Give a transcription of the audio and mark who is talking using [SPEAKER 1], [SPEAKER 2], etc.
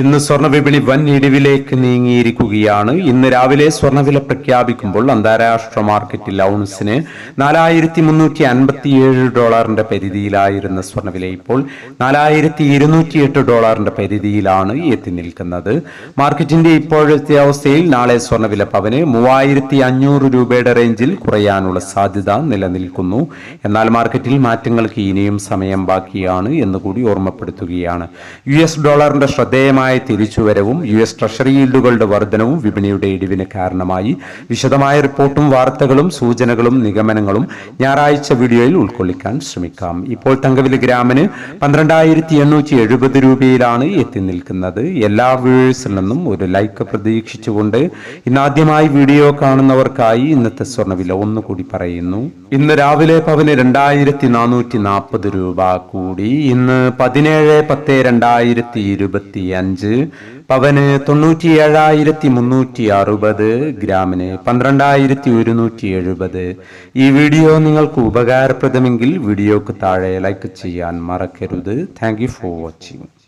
[SPEAKER 1] ഇന്ന് സ്വർണവിപണി വൻ ഇടിവിലേക്ക് നീങ്ങിയിരിക്കുകയാണ്. ഇന്ന് രാവിലെ സ്വർണവില പ്രഖ്യാപിക്കുമ്പോൾ അന്താരാഷ്ട്ര മാർക്കറ്റിൽ ഔൺസിന് നാലായിരത്തി മുന്നൂറ്റി അൻപത്തിയേഴ് ഡോളറിന്റെ പരിധിയിലായിരുന്ന സ്വർണവില ഇപ്പോൾ നാലായിരത്തി ഇരുന്നൂറ്റി എട്ട് ഡോളറിന്റെ പരിധിയിലാണ് എത്തി നിൽക്കുന്നത്. മാർക്കറ്റിന്റെ ഇപ്പോഴത്തെ അവസ്ഥയിൽ നാളെ സ്വർണവില പവന് മൂവായിരത്തി അഞ്ഞൂറ് രൂപയുടെ റേഞ്ചിൽ കുറയാനുള്ള സാധ്യത നിലനിൽക്കുന്നു. എന്നാൽ മാർക്കറ്റിൽ മാറ്റങ്ങൾക്ക് ഇനിയും സമയം ബാക്കിയാണ് എന്നുകൂടി ഓർമ്മപ്പെടുത്തുകയാണ്. യു എസ് ഡോളറിന്റെ ശ്രദ്ധേയമായ തിരിച്ചുവരവും യു എസ് ട്രഷറി ഈൽഡുകളുടെ വർധനവും വിപണിയുടെ ഇടിവിന് കാരണമായി. വിശദമായ റിപ്പോർട്ടും വാർത്തകളും സൂചനകളും നിഗമനങ്ങളും ഞായറാഴ്ച വീഡിയോയിൽ ഉൾക്കൊള്ളിക്കാൻ ശ്രമിക്കാം. ഇപ്പോൾ തങ്കവില ഗ്രാമിന് പന്ത്രണ്ടായിരത്തി എണ്ണൂറ്റി എഴുപത് രൂപയിലാണ് എത്തി നിൽക്കുന്നത്. എല്ലാ വ്യൂവേഴ്സിൽ നിന്നും ഒരു ലൈക്ക് പ്രതീക്ഷിച്ചുകൊണ്ട് ഇന്നാദ്യമായി വീഡിയോ കാണുന്നവർക്കായി ഇന്നത്തെ സ്വർണവില ഒന്നുകൂടി പറയുന്നു. ഇന്ന് രാവിലെ പവന് രണ്ടായിരത്തി നാനൂറ്റി നാൽപ്പത് രൂപ കൂടി. ഇന്ന് പതിനേഴ് പത്ത് രണ്ടായിരത്തി ഇരുപത്തി അഞ്ച് പവന് തൊണ്ണൂറ്റിയേഴായിരത്തി മുന്നൂറ്റി അറുപത് ഗ്രാമിന് പന്ത്രണ്ടായിരത്തി ഒരുന്നൂറ്റി എഴുപത് ഈ വീഡിയോ നിങ്ങൾക്ക് ഉപകാരപ്രദമെങ്കിൽ വീഡിയോക്ക് താഴെ ലൈക്ക് ചെയ്യാൻ മറക്കരുത്. Thank for watching